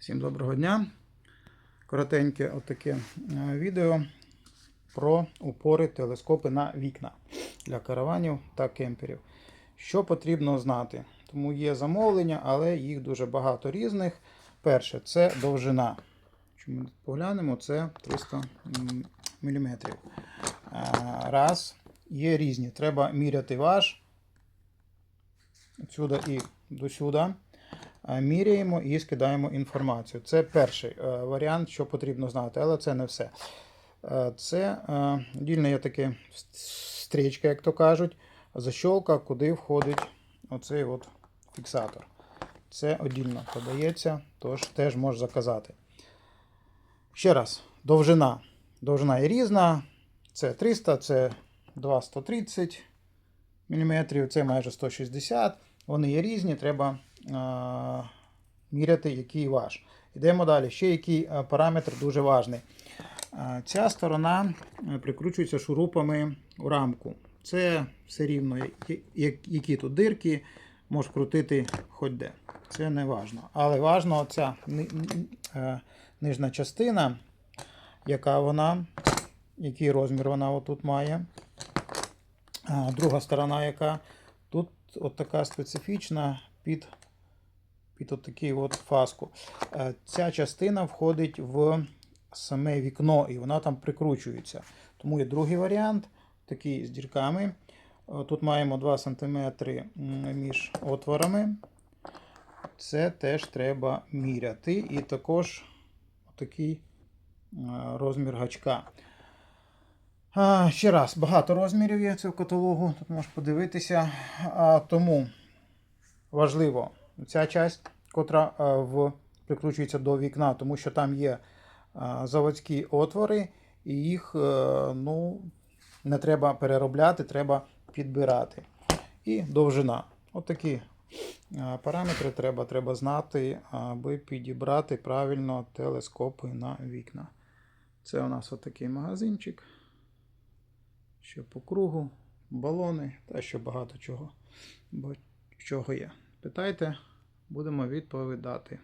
Всім доброго дня. Коротеньке отаке е, відео про упори телескопи на вікна для караванів та кемперів. Що потрібно знати? Тому є замовлення, але їх дуже багато різних. Перше, це довжина. Ми поглянемо, це 300 мм. Раз, є різні. Треба міряти ваш. Отсюда і до сюди. Е, Міряємо і скидаємо інформацію. Це перший е, варіант, що потрібно знати, але це не все. Е, Це е, дільна є таке стрічка, як то кажуть, защолка, куди входить оцей от фіксатор. Це одільно подається, тож теж можеш заказати. Ще раз, довжина. Довжина є різна. Це 300, це 230 мм, це майже 160 Вони є різні, треба міряти, який ваш. Йдемо далі. Ще який параметр дуже важний. Ця сторона е, прикручується шурупами у рамку. Це все рівно, які тут дирки, можеш крутити хоч де. Це не важно. Але важно ця ни- ни- е, нижня частина, яка вона, який розмір вона отут має. Друга сторона, яка тут от така специфічна під, під от такий от фаску. Е, Ця частина входить в саме вікно і вона там прикручується. Тому є другий варіант, такий з дірками. Е, Тут маємо 2 см між отворами. Це теж треба міряти. І також такий розмір гачка. А, ще раз, багато розмірів є цього каталогу, тут можеш подивитися. А, тому важливо ця часть, котра в, прикручується до вікна, тому що там є заводські отвори, і їх е, ну, не треба переробляти, треба підбирати. І довжина. Отакі а, параметри треба, треба знати, аби підібрати правильно телескопи на вікна. Це у нас отакий магазинчик. Що по кругу, балони та ще багато чого, бо- чого є. Питайте, будемо відповідати.